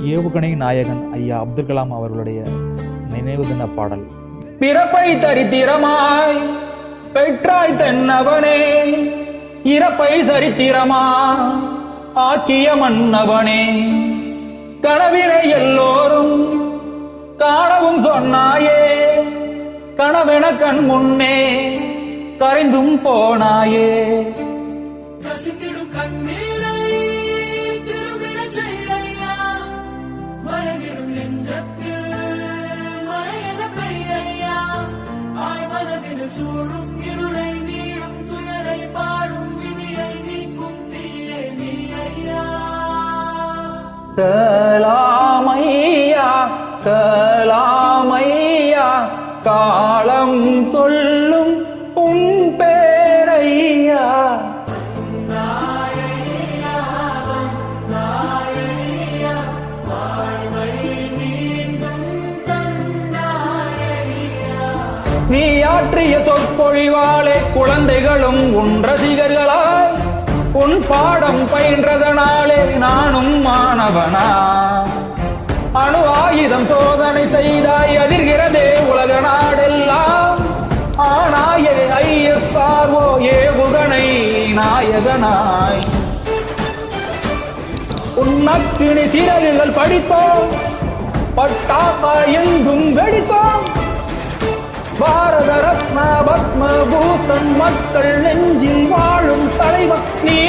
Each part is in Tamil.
ஏவுகணை நாயகன் ஐயா அப்துல் கலாம் அவர்களுடைய நினைவு தின பாடல். பிறப்பை தரித்திரமாய் பெற்றாய் தென்னவனே இறப்பை தரித்திரமா ஆக்கிய மன்னவனே. கனவினை எல்லோரும் காணவும் சொன்னாயே கனவென கண் முன்னே கரைந்தும் போனாயே. சூழும் இருளை நீளும் துயரை பாடும் விதியை நீக்கும் தீயே நீ ஐயா கலாமையா கலாமையா காலம் சொல்லும் நீ ஆற்றிய சொற்பொழிவாலே குழந்தைகளும் உன் ரசிகர்களாய் உன் பாடம் பயின்றதனாலே நானும் மாணவனா. அணு ஆயுதம் சோதனை செய்தாய் அதிர்கிறதே உலக நாடெல்லாம். ஆனாயே ஐஎஸ்ஆர்ஓ ஏவுகணை நாயகனாய். உன்னக்கினி சிறகுகள் படித்தோம். பட்டாப்பா எங்கும் வெடித்தோம். குலபூசன் மக்கள் நெஞ்சில் வாழும் தலைவர் நீ.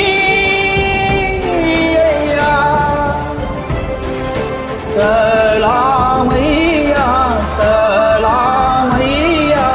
கலாமையா கலாமையா